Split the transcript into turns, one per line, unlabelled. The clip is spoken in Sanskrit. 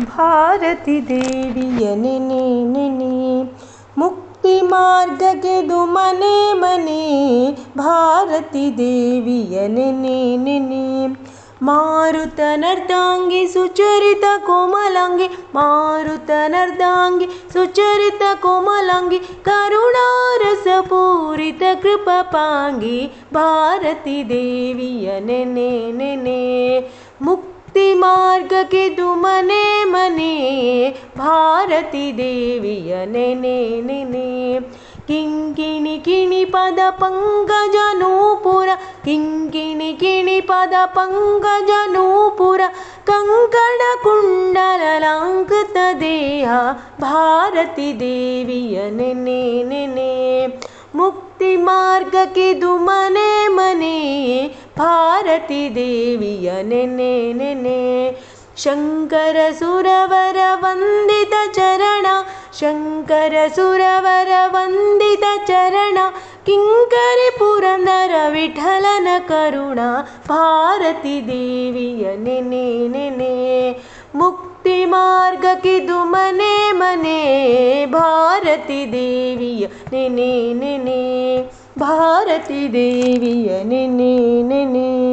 ಭಾರತಿ ದೇವಿಯ ನೆನೆ ನೆನೆ ಮುಕ್ತಿ ಮಾರ್ಗಕ್ಕೆ ಮನೆ ಮನೆ ಭಾರತಿ ದೇವಿಯ ನೆನೆ ನೆನೆ ಮಾರುತನರ್ಧಾಂಗಿ ಸುಚರಿತ ಕೋಮಲಾಂಗಿ ಮಾರುತನರ್ಧಾಂಗಿ ಸುಚರಿತ ಕೋಮಲಾಂಗಿ ಕರುಣಾರಸ मुक्ति मार्ग केदु मने मने भारतीविे किंकिण किणिपद पङ्कज नूपुरा किङ्किण किणिपद पङ्कज नूपुर। कङ्कणकुण्डललाङ्कत ददया भारती देवियन नीनने मुक्ति मर्ग केदु मने मने भारती देवीयनि नीनने शङ्कर सुरवर वन्दितचरण शङ्कर सुरवर वन्दितचरण किङ्करि पुरन्दरविठलन करुणा भारती देवीयनिीनने मुक्तिमार्ग किदु मने मने भारतीवि भारती देवी ने